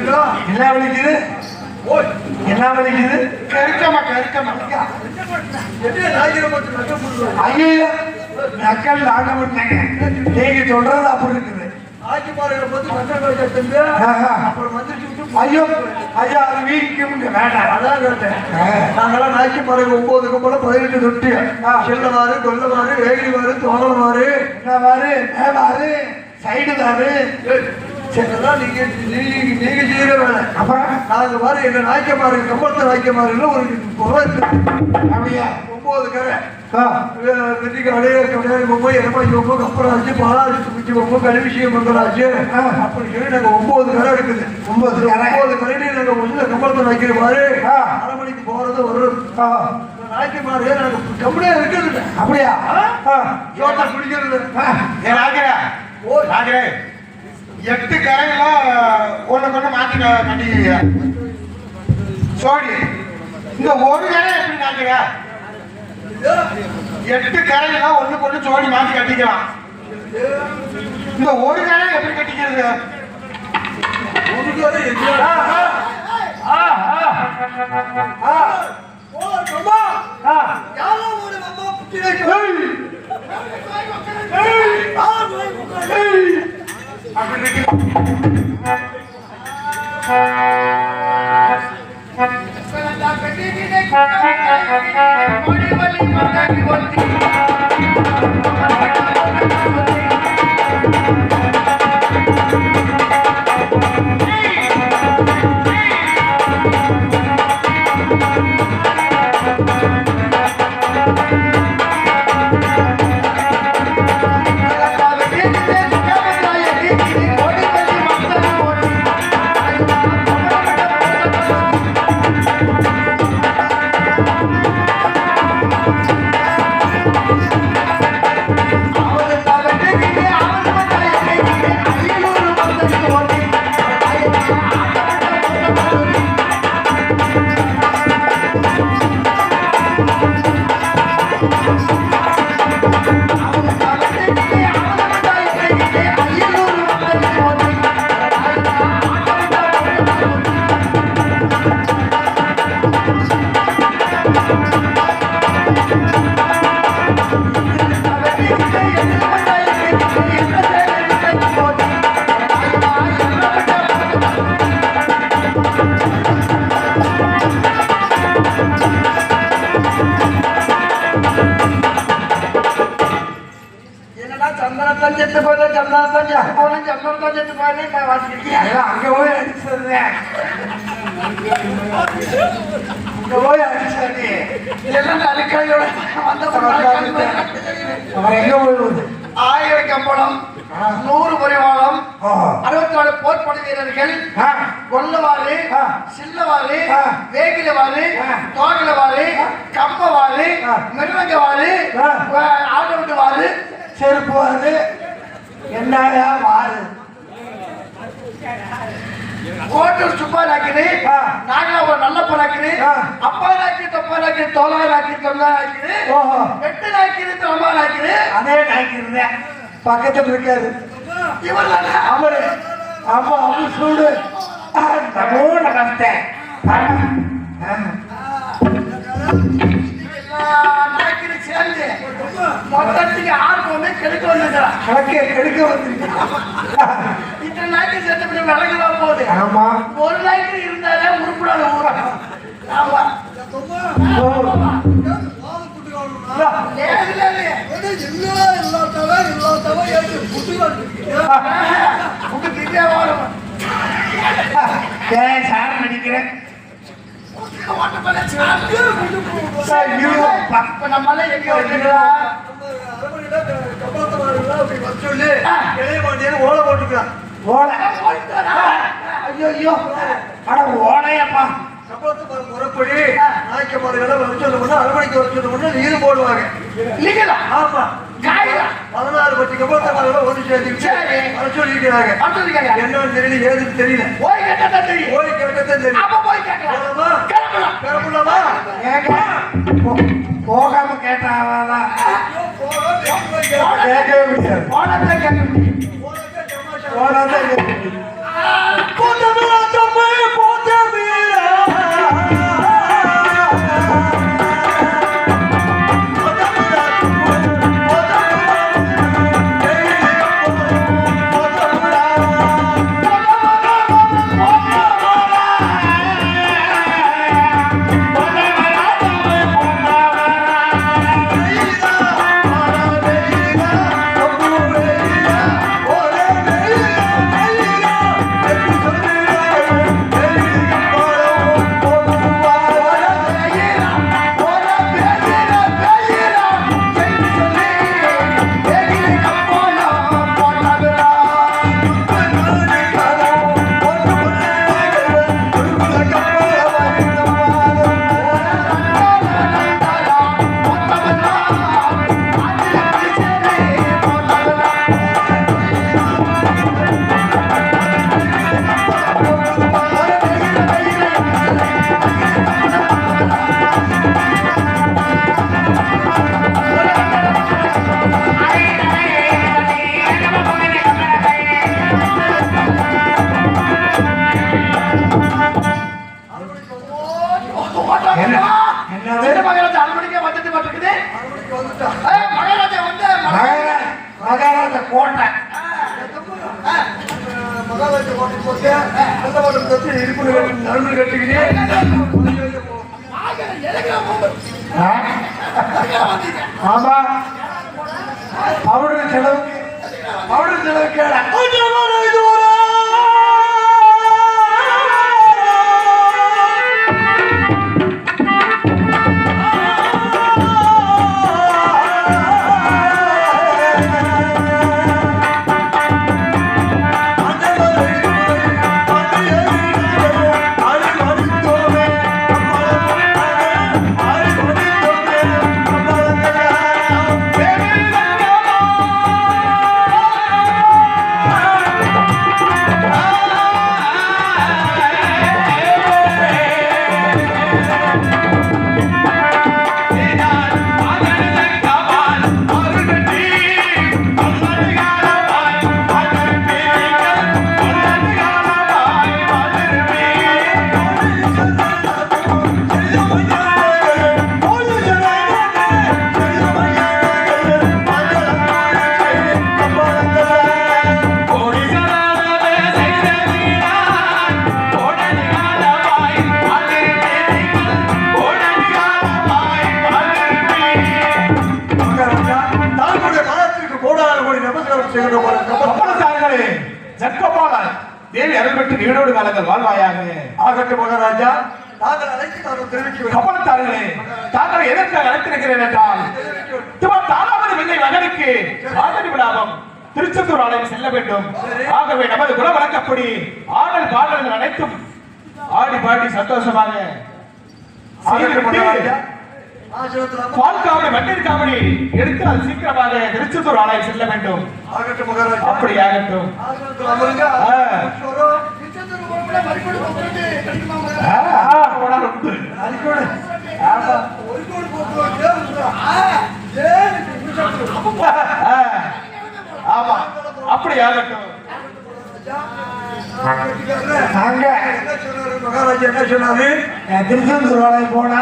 கெருக்கா என்ன வலிக்குது ஓ என்ன வலிக்குது கருக்கமா கருக்கமா. ஐயோ நக்கல் நாங்க விட்டாங்க நீங்க சொல்றது அப்படி இருக்குது. ஐயோ ஐயா அது வீட்டுக்கு வேண்டாம். அதான் கேட்டேன். நாங்களாம் பாறைக்கு ஒன்பது கும்பல பதினெட்டு தொட்டி. செல்லவாறு கொல்லவாறு வேகிரிவாறு தோணவாறு என்ன வாரு மேலாரு இதெல்லாம் நீங்க நீங்க செய்யற வேலை. அப்புறம் நாங்க பாரு எங்க நாய்க்க பாருங்க கம்பளத்தை நாய்க்க பாருங்க ஒரு ஒன்பது கரை. வெற்றிக்கு அடைய கடையாளி பொம்மை எடப்பாடி பொம்மை கப்பராஜ் பாலாஜி குச்சி பொம்மை கல்விஷயம் மங்கராஜ் ஆ. அப்படி சொல்லி நாங்க ஒன்பது கரை இருக்குது. ஒன்பது. ஒன்பது கரையிலையும் நாங்க முதல்ல கம்பளத்தை நாய்க்கிற ஆ. அரை மணிக்கு போறது வரும். ஆ, நாய்க்க பாரு நாங்க கம்பெனியா இருக்கிறது அப்படியா? சோட்டா குடிக்கிறது ஆ, ஏ ராஜரே ஓ. ராஜரே எட்டு கரையெல்லாம் ஒண்ணு கொண்டு மாத்தி க- கட்டிக்கிறீங்க சோடி இந்த ஒரு கரை எப்படி நாக்குற எட்டு கரையெல்லாம் ஒண்ணு கொண்டு சோடி மாத்தி கட்டிக்கலாம். இந்த ஒரு கரை எப்படி கட்டிக்கிறது? ஒரு கரை எங்க ஆ, ஆ, சந்தனத்தான் செத்து போயில சந்தனத்தான் செத்து போன சந்தனத்தான் செத்து வாசிக்கிறேன் எல்லாம் அங்க போய் அடிச்சதுதான் அங்க போய் அடிச்சாடி எல்லாம் அழுக்காயோட வந்த எங்க போயிடுவது ஆயிரம் கம்பளம் நூறு பரிவாளம் ஆ. அறுபத்தி நாலு போர்ப்படை வீரர்கள் கொல்லவாறு. சில்லவாறு. வேகிலவாறு. தோகலவாறு கம்பவாறு. மிருதங்கவாறு. ஆடவட்டுவாறு செருப்பு வாரு என்னையா வாரு கோட்டூர் சுப்பா நாக்கினு ஆ. நாகலாபுரம் நல்லப்ப நாக்கினு ஆ. அப்பா நாக்கி தொப்பா நாக்கி தோலா நாக்கி தொல்லா நாக்கினு ஓஹோ. எட்டு நாக்கினு தொம்பா நாக்கினு அதே நாய்க்கிறதேன் பக்கத்துல இருக்காரு. இவர் அவரு. ஆமா அவரு சூடு நமோ நமஸ்தே சேர்ந்து மொத்தத்துக்கு பொண்ணு கெடுக்க வந்துக்கிறான் கணக்கே கெடுக்க வந்திருக்கேன் இத்தனை நாய்க்கு சேர்த்து விலகலாம் போகுது? ஆமா. ஒரு நாய்க்கு இருந்தாலே உருப்படாத. ஏன் சார் நடிக்கிறேன். ஓட்ட பண்ண சாக்கு. ஐயோ, ஓலை ஐயோ ஐயோ அட ஓலையப்பா முறைப்படி நாய்க்கமார்களை வர சொல்லணும்னா அரமணிக்கு வர சொல்லணும்னா நீரு போடுவாங்க இல்லைங்களா ஆமா பதினாறு பட்டி கபோத்தமாக ஒன்று சேர்த்து சொல்லிருக்கிறாங்க என்னன்னு தெரியல ஏதுன்னு தெரியல. போய் கேட்டதான் தெரியும். போய் கேட்டதான் தெரியும். அப்ப போய் கேட்கலாமா. கிளம்பலாம். கிளம்பலாமா? போகாம கேட்டாதான் கேட்கவே முடியாது. போனதான் கேட்க முடியும். போனதான் கேட்க முடியும். நல்ல தத்து தச்சு இடுப்புல கட்டி ஆமா. அவருடைய செலவு அவருடைய செலவு கேள. ஜக்கபாலாய் தேவி அருள் பெற்று நீடோடு காலங்கள் வாழ்வாயாக. ஆகட்டும் மகாராஜா. அழைத்து தெரிவிக்க கப்பலத்தார்களே தாங்கள் எதற்காக அழைத்திருக்கிறேன் என்றால் மகனுக்கு ஆதரி விழாவும் திருச்செந்தூர் ஆலயம் செல்ல வேண்டும். ஆகவே நமது குல வழக்கப்படி ஆடல் பாடல்கள் அனைத்தும் ஆடி பாடி சந்தோஷமாக ஆகட்டும் மகாராஜா. பால் காவடி மண்ணீர் காவடி எடுத்து அது சீக்கிரமாக திருச்செந்தூர் ஆலயம் செல்ல வேண்டும். ஆகட்டும் மகாராஜா. அப்படி ஆகட்டும். ஆமா. அப்படி ஆகட்டும். அங்க. என்ன சொன்னாரு? மகாராஜா என்ன சொன்னாரு? திருச்செந்தூர் ஆலயம் போனா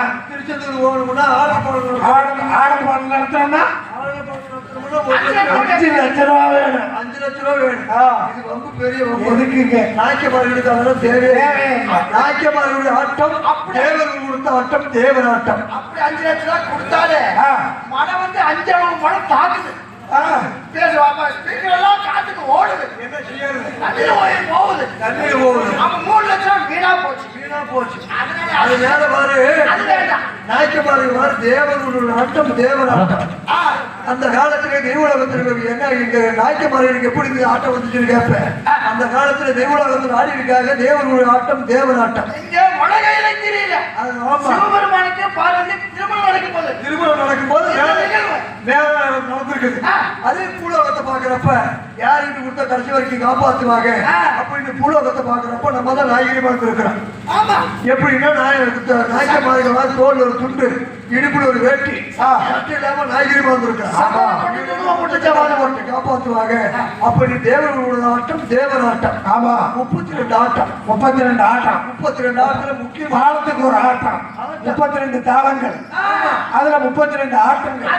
திருச்செந்தூர் போகணும்னா ஆடு போகணும் நடத்தணும்னா? அஞ்சு லட்ச ரூபா வேணும். அஞ்சு லட்சம் ரூபா வேணும். ஆ. இது ரொம்ப பெரிய எதுக்குங்க? நாய்க்கமார்களுக்கு அதெல்லாம் தேவையே. நாய்க்கமார்களுடைய ஆட்டம் தேவர்கள் கொடுத்த ஆட்டம் தேவன் ஆட்டம். அப்படி அஞ்சு லட்சம் ரூபாய் கொடுத்தாலே மழை வந்து அஞ்சாவது மழை தாக்குது. போகுது. மூணு லட்சம் வீணா போச்சு. வீணா போச்சு. அதனால அது மேல பாரு. வேண்டாம். நாய்க்கமார்கள் பாரு தேவர்களுடைய ஆட்டம் தேவன் அந்த காலத்துல தெய்வலோகத்திற்கு என்ன இங்க நாய்க்கமார்களுக்கு எப்படி இந்த ஆட்டம் வந்துச்சுன்னு கேட்பேன் அந்த காலத்துல தெய்வலோகத்தில் ஆடி இருக்காங்க தேவர்களுடைய ஆட்டம் தேவன் ஆட்டம். திருமணம் நடக்கும் போது திருமணம் நடக்கும்போது. இந்த வேலை நடந்திருக்குது. அதே பூலோகத்தை பாக்குறப்ப யாருக்கு கொடுத்தா கடைசி வரைக்கும் காப்பாத்துவாங்க. அப்படின்னு பூலோகத்தை பாக்குறப்ப நம்ம தான் நாயகமா இருக்கிறோம். எப்படின்னா நாயகத்தை நாயக்கமாக தோல் ஒரு துண்டு இடுப்புல ஒரு வேட்டி. சட்டை இல்லாம நாயகமா இருந்திருக்கிறோம் ஆமா. காப்பாத்துவாங்க. அப்படி தேவர்களோட ஆட்டம் தேவன் ஆட்டம். ஆமா. முப்பத்தி ரெண்டு ஆட்டம். முப்பத்தி ரெண்டு ஆட்டம். முப்பத்தி ரெண்டு ஆட்டத்துல முக்கியமா தாளத்துக்கு ஒரு ஆட்டம். முப்பத்தி ரெண்டு தாளங்கள். அதுல முப்பத்தி ரெண்டு ஆட்டங்கள்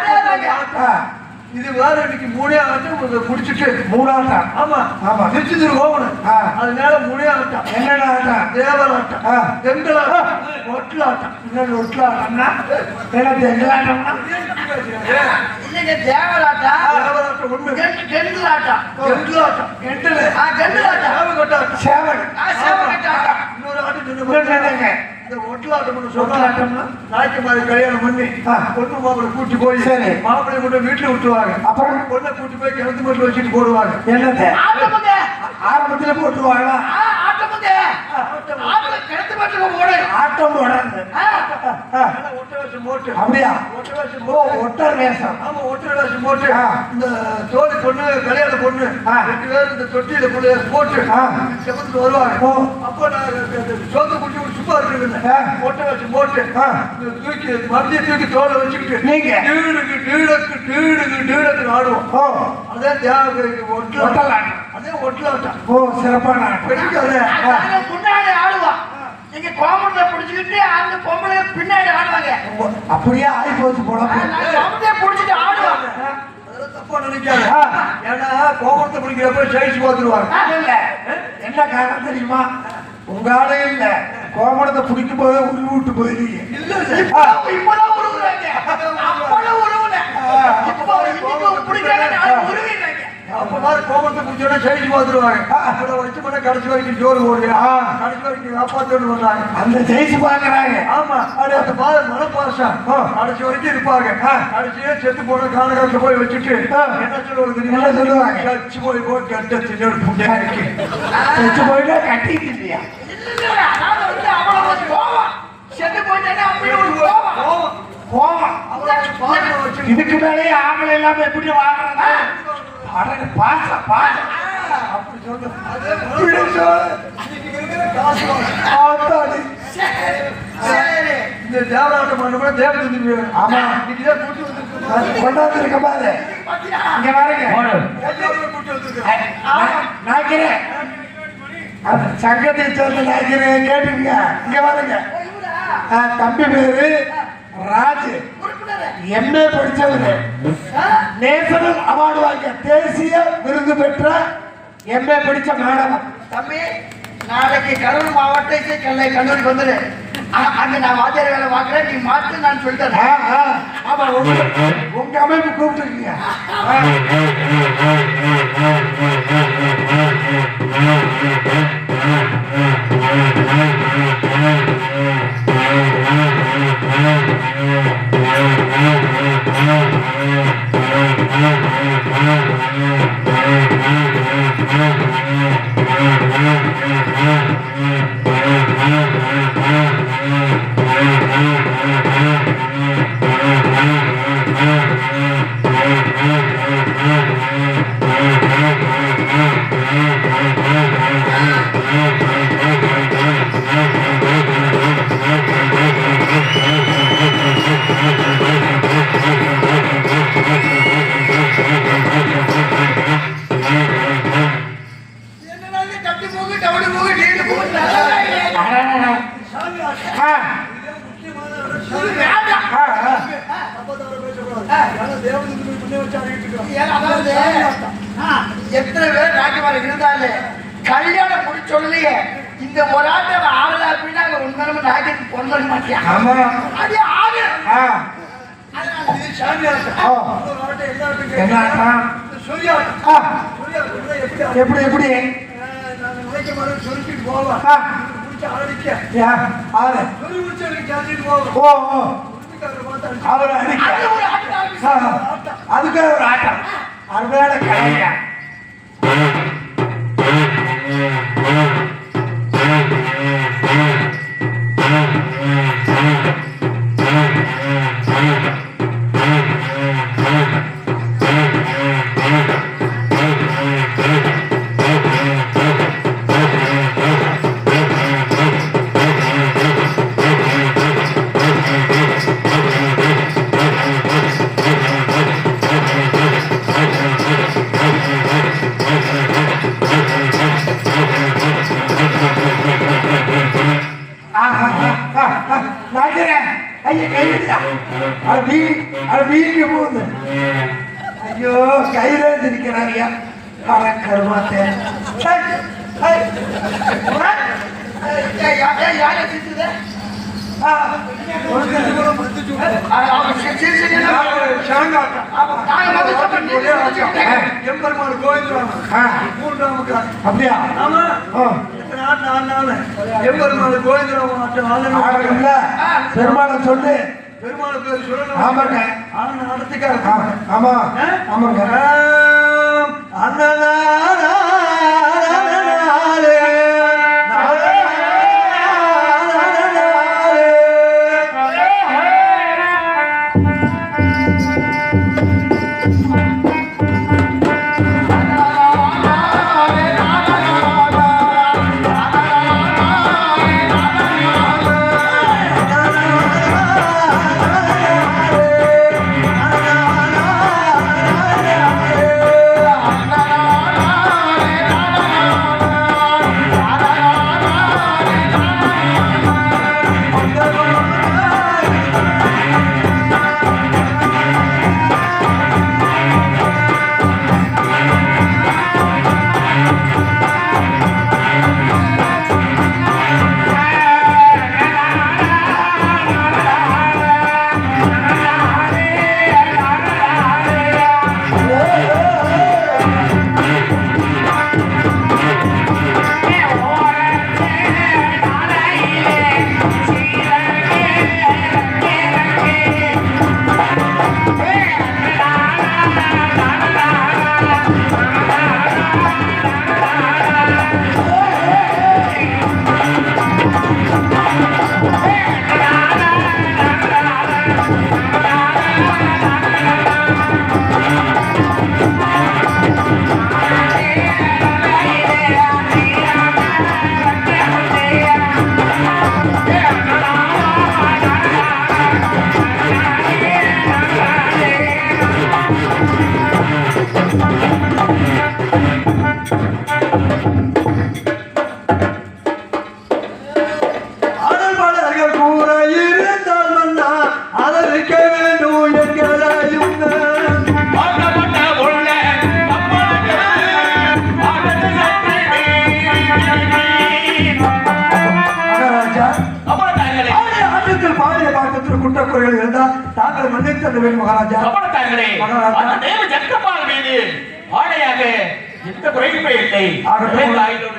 அதேதாங்க. ஆ, இது வேற இன்னைக்கு மூணே ஆட்டம் இதை முடிச்சிட்டு மூணு ஆட்டம். ஆமா. ஆமா. திருச்செந்தூர் போகணும். அதனால மூணே ஆட்டம். என்னென்ன ஆட்டம்? தேவராட்டம் ஆ. தெங்கலாட்டம் ஒட்டலாட்டம் இன்னொரு ஒட்டலாட்டம்னா என்ன தெங்கலாட்டம்னா இல்லைங்க தேவராட்டா தேவராட்டம் ஒண்ணு. கெண்டு கெண்டுலாட்டம் தெங்கலாட்டம் எட்டுல ஆ கெண்டுலாட்டம் தேவகட்டாட்டம் சேவல். ஆ சேவகட்டாட்டம் இன்னொரு ஆட்டம்? இந்த ஒட்டலாட்டம்னு? சொன்னாட்டம்னா நாய்க்கு மாதிரி கல்யாணம் பண்ணி. பொண்ணு மாப்பிளை கூட்டி போய் சரி. மாப்பிளை கொண்டு வீட்டுல விட்டுருவாங்க அப்புறம்? பொண்ணை கூட்டி போய் கிணத்து மட்டும் வச்சுட்டு போடுவாங்க. என்னது? ஆட்டமுங்க. ஆரம்பத்துல போட்டுருவாங்களா? ஆ ஆட்டமுங்க. ஆட்டல கிணத்து மட்டும் போடு ஆட்டம் போட்டு. அப்படியா? ஒட்டர் வேஷம் ஆமா ஒற்றை வேஷம் போட்டு. இந்த தோழி பொண்ணு கல்யாண பொண்ணு. ரெண்டு பேரும் இந்த தொட்டியில போட்டு. செவந்து வருவாங்க. அப்ப நான் சொந்த குட்டி வேஷம் போட்டு ஆ. இந்த தூக்கி மறுபடியும் தூக்கி தோலை வச்சுக்கிட்டு நீங்க? டீடுக்கு டீடக்கு டீடுக்கு டீடக்கு ஆடுவோம். ஓ. அதே ஒட்டலாட்டம் ஒட்டலாட்டம் அதே ஒட்டலாட்டம் ஓ சிறப்பான ஆட்டம் பெருக்காத நாங்க முன்னாடி ஆடுவோம். நீங்க கோமண்ட பிடிச்சுக்கிட்டு அந்த பொம்பளை பின்னாடி ஆடுவாங்க. அப்படியே ஆகி போச்சு பொழப்பு அப்படியே புடிச்சிட்டு ஆடுவாங்க தப்பா நினைக்காத. ஏன்னா கோபத்தை பிடிக்கிறப்ப ஜெயிச்சு பார்த்துருவாங்க. இல்ல. என்ன காரணம் தெரியுமா? உங்க ஆளே இல்ல. கோமணத்தை பிடிக்கும் போதே உருவி விட்டு போயிருக்கீங்க இல்ல இல்ல. இப்ப- இப்பதான் உருவுறாங்க அப்பெல்லாம் உருவுல இப்போ இன்னைக்கு பிடிக்கிறாங்க நாளைக்கு உருவிடுறாங்க அப்ப மாதிரி கோபத்தை பிடிச்சோட ஜெயிச்சு பார்த்துருவாங்க அவரை வச்சு பண்ண கடைசி வரைக்கும் ஜோறு. கடைசி வரைக்கும் வந்தாங்க அந்த ஜெயிச்சு பாக்குறாங்க ஆமா. அப்படி அந்த பாத மனப்பாசம். கடைசி வரைக்கும் இருப்பாங்க. கடைசியே செத்து போன காலகட்டத்தில் போய் வச்சுட்டு என்ன சொல்லுவாங்க தெரியுமா? என்ன சொல்லுவாங்க? சச்சு போய் போய் கட்ட புண்ணியாக்கி செத்து போயிட்டா கட்டிட்டு இல்லையா இல்ல, இல்ல, அதாவது வந்து அவ்வளவு கோவம். செத்து போயிட்டானே அப்படி ஒரு கோவம். கோபம் இதுக்கு மேலேயே ஆம்பளை இல்லாம எப்படி வாழ்றது அடங்க பாசம் பாசம் அப்படி சொல்ல அதே மனப்பாசம். இன்னைக்கு இருக்கிற காசு வாசம். ஆத்தாடி. சரி. இந்த தேவராட்டம் பண்ண தேவதந்தி ஆமா. இன்னைக்குதான் கூட்டி வந்துருக்கு அது கொண்டாந்து இருக்க பாரு? இங்க பாருங்க கூட்டி நாய்க்கிறேன் அது சங்கத்தை சேர்ந்த நாய்க்கிறேன் கேட்டுங்க இங்க பாருங்க தம்பி பேரு ராஜு. எம்ஏ படிச்சவரு. ஆ? நேஷனல் அவார்டு வாங்கிய தேசிய விருது பெற்ற எம்ஏ படிச்ச மாணவன் தம்பி நாளைக்கு கரூர் மாவட்ட இசை கல்லை கல்லூரிக்கு வந்துரு. அங்க நான் வாத்தியார் வேலை பார்க்கிறேன் நீ மாத்து நான் சொல்லிட்டேன் ஆமா உங்க உங்க அமைப்பு கூப்பிட்டுருக்கீங்க. என்ன ஆட்டம்? எப்படி எப்படி அதுக்கு ஒரு ஆட்டம். அருமையான கலைஞா நாய்க்கிறேன் ஐயா கையிடா அது வீ அது வீங்கி போகுது ஐயோ கையில இருக்கிறாரியா அட கருமாத்தே யாரை சிரிச்சுது? எம்பெருமாள் அப்படியா ஆமா நான் நானு எம்பெருமாள் கோவிந்தராம ஆட்டம் ஆளுநர் பெருமாளை சொல்லு. பெருமாள் பேர் சொல்லணும் ஆமாங்க. ஆனா நடத்திக்காரு ஆமா. ஆமாங்க. ஆ ஆணையாக எந்த குறையுமே இல்லை.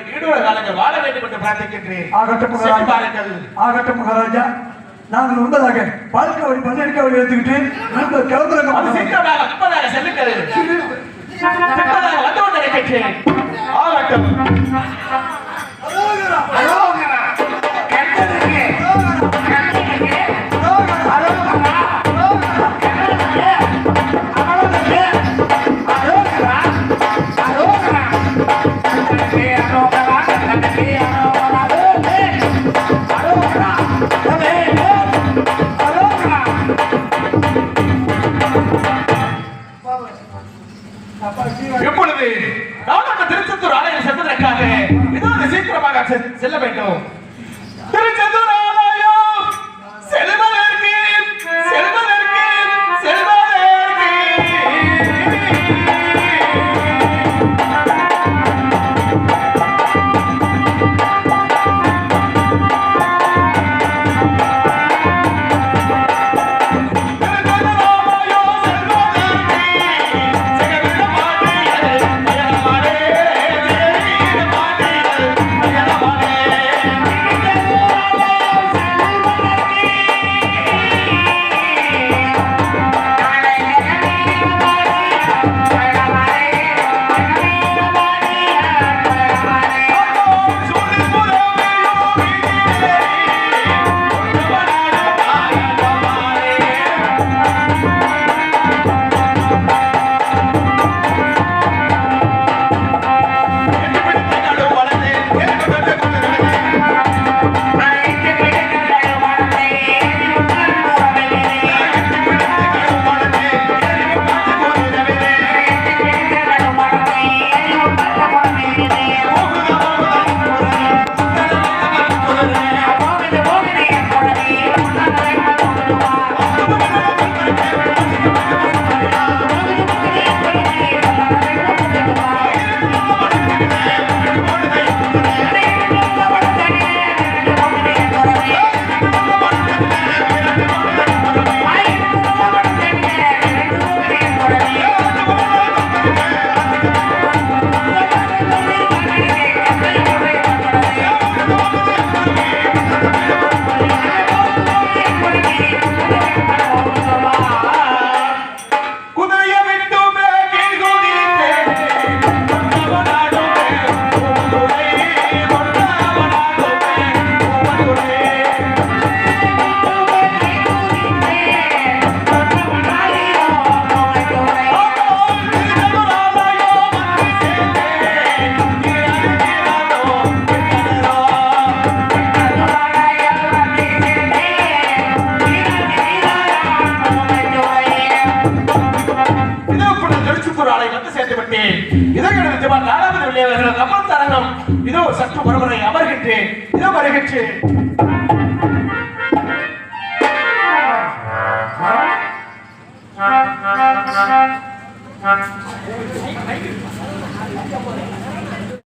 நீடுள்ள காலங்கள் வாழ வேண்டும் என்று பிரார்த்திக்கின்றேன். ஆகட்டும் பாருங்கள். ஆகட்டும் மகாராஜா. நாங்கள் முன்பதாக வாழ்க்கை வழி பன்னெடுக்க வழி எடுத்துக்கிட்டு நாங்கள் கிளம்புறோம் சீக்கிரமாக முப்பதாக செல்லுங்கள். வந்து கொண்டு ஆகட்டும். இப்பொழுது நான் திருச்செந்தூர் ஆலயம் செல்வதற்காக இதோடு சீக்கிரமாக செல்ல வேண்டும்.